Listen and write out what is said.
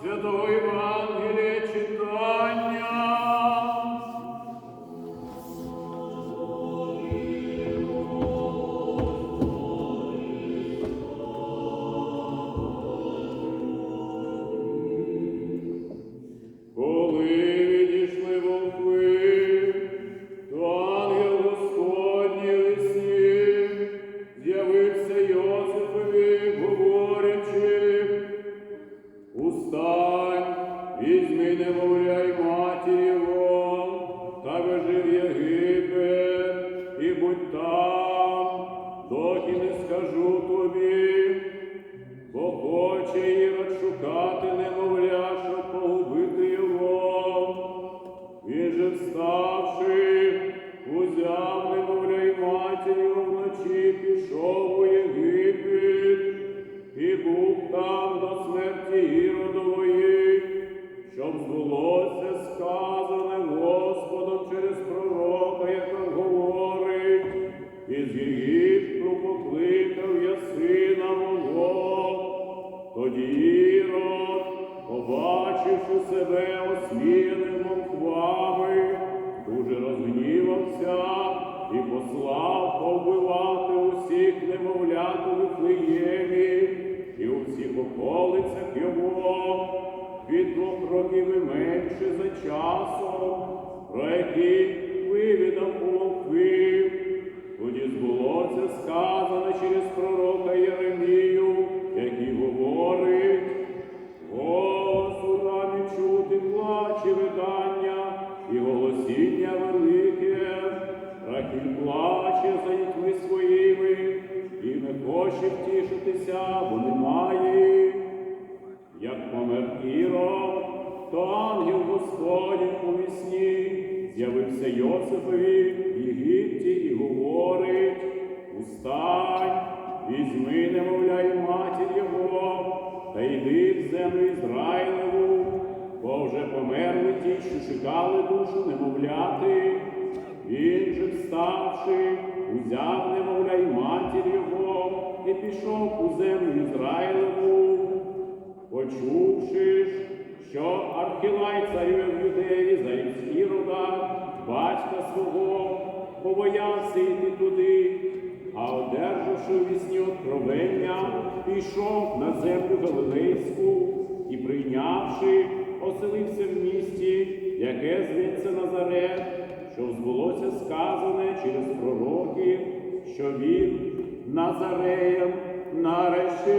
Святого Євангелія читання. Доки не скажу тобі, бо хоче Ірод шукати немовля, щоб погубити його. Він же вставши, узяв Тоді Ірод, побачивши себе осміяним мовквами, дуже розгнівався і послав повбивати усіх немовлят у Вифлеємі і у всіх околицях його, від двох років і менше за часом, про які вивідав у мовквів. Тоді збулося сказане через пророка хоче втішитися, бо немає. Як помер Ірод, то ангел Господень у вісні з'явився Йосифові в Єгипті і говорить, устань, візьми немовля й матір його, та йди в землю Ізраїлеву, бо вже померли ті, що шукали душу немовляти. Пішов у землю Ізраїлеву. Почувши, що Архілай царює в Юдеї за Ірода, батька свого, побоявся йти туди, а одержавши у вісні откровення, пішов на землю Галилейську і, прийнявши, оселився в місті, яке зветься Назарет, що збулося сказане через пророків, що він Назареєм наречеться.